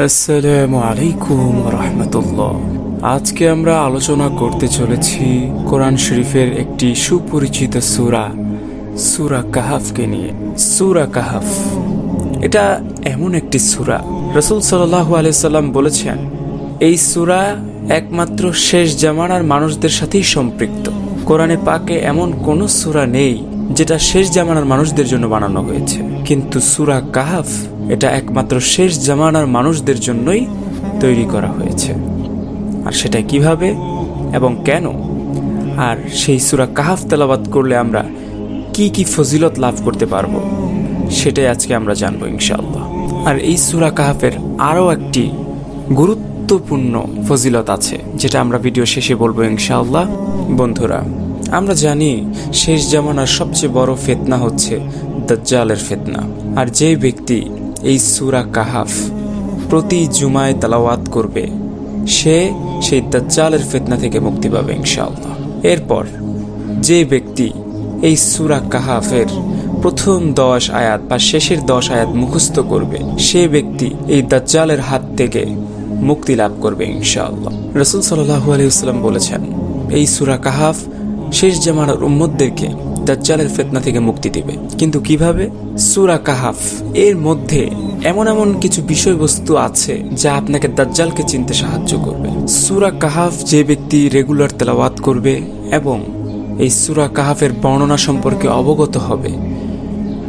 আসসালামু আলাইকুম রহমতুল্লাহ। আজকে আমরা আলোচনা করতে চলেছি কোরআন শরীফের একটি সুপরিচিত সুরা, সূরা কাহাফকে নিয়ে। সুরা কাহাফ, এটা এমন একটি সুরা। রসুল সাল্লাহ আলাইসাল্লাম বলেছেন, এই সুরা একমাত্র শেষ জামানার মানুষদের সাথেই সম্পৃক্ত। কোরআনে পাকে এমন কোনো সুরা নেই যেটা শেষ জামানার মানুষদের জন্য বানানো হয়েছে। কিন্তু সুরা কাহাফ এটা একমাত্র শেষ জামানার মানুষদের জন্যই তৈরি করা হয়েছে। আর সেটা কীভাবে এবং কেন? আর সেই সুরা কাহাফ তেলাবাদ করলে আমরা কি কি ফজিলত লাভ করতে পারব? সেটাই আজকে আমরা জানব ইনশাআল্লাহ। আর এই সুরা কাহাফের আরও একটি গুরুত্বপূর্ণ ফজিলত আছে, যেটা আমরা ভিডিও শেষে বলব ইনশাআল্লাহ। বন্ধুরা আমরা জানি শেষ জামানার সবচেয়ে বড় ফেতনা হচ্ছে দাজ্জালের ফেতনা। আর যে ব্যক্তি এই সুরা কাহাফ প্রতি জুমায় তালাওয়াত করবে, সে সেই দাজ্জালের ফেতনা থেকে মুক্তি পাবে ইনশাআল্লাহ। এরপর যে ব্যক্তি এই সুরা কাহাফের প্রথম দশ আয়াত বা শেষের দশ আয়াত মুখস্থ করবে, সে ব্যক্তি এই দাজ্জালের হাত থেকে মুক্তি লাভ করবে ইনশাআল্লাহ। রসুল সাল্লাহু আলাইসাল্লাম বলেছেন, এই সুরা কাহাফ শেষ জামানার উম্মতদেরকে দাজ্জালের ফেতনা থেকে মুক্তি দেবে। কিন্তু কীভাবে? সুরা কাহাফ। এর মধ্যে এমন এমন কিছু বিষয়বস্তু আছে যা আপনাকে দাজ্জালকে চিনতে সাহায্য করবে। সুরা কাহাফ যে ব্যক্তি রেগুলার তেলাওয়াত করবে এবং এই সুরা কাহাফের বর্ণনা সম্পর্কে অবগত হবে,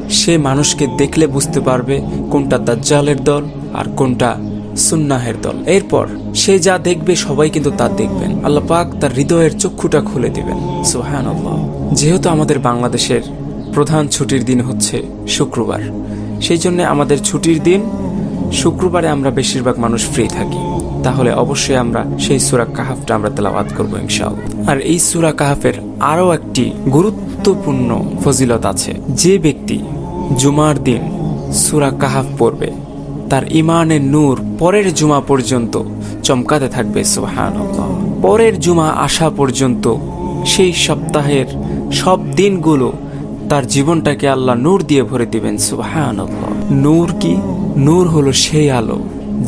সে মানুষকে দেখলে বুঝতে পারবে কোনটা দাজ্জালের দল আর কোনটা সুন্নাহের দল। এরপর, সে যা দেখবে সবাই কিন্তু তা দেখবেন। আল্লাহ পাক তার হৃদয়ের চক্ষুটা খুলে দিবেন। সোহান যেহেতু আমাদের বাংলাদেশের প্রধান ছুটির দিন হচ্ছে শুক্রবার, সেই জন্য আমাদের ছুটির দিন শুক্রবারে আমরা বেশিরভাগ মানুষ ফ্রি থাকি। তাহলে অবশ্যই আমরা সেই সুরা কাহাফটা আমরা তেলাওয়াত করব ইনশাআল্লাহ। আর এই সুরা কাহাফের আরও একটি গুরুত্বপূর্ণ ফজিলত আছে। যে ব্যক্তি জুমার দিন সুরা কাহাফ পড়বে তার ইমানের নূর পরের জুমা পর্যন্ত চমকাতে থাকবে সোহান পরের জুমা আসা পর্যন্ত সেই সপ্তাহের সব দিনগুলো তার জীবনটাকে আল্লাহ নূর দিয়ে ভরে দিবেন সুবাহান নূর কি? নূর হলো সেই আলো,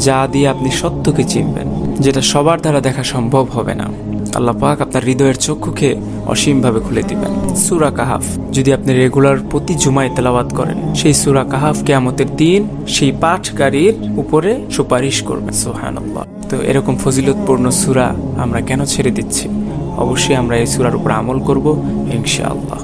যা দিয়ে আপনি সত্যকে চিনবেন, যেটা সবার দ্বারা দেখা সম্ভব হবে না। আল্লাহ পাক আপনার হৃদয়ের চক্ষুকে অসীমভাবে খুলে দিবেন। সুরা কাহাফ। যদি আপনি রেগুলার প্রতি জুমায় তেলাওয়াত করেন, সেই সুরা কাহাফ কেয়ামতের দিন সেই পাঠকারীর উপরে সুপারিশ করবে। সোহান তো এরকম ফজিলতপূর্ণ সুরা আমরা কেন ছেড়ে দিচ্ছি? অবশ্যই আমরা এই সুরার উপর আমল করব, ইনশাআল্লাহ।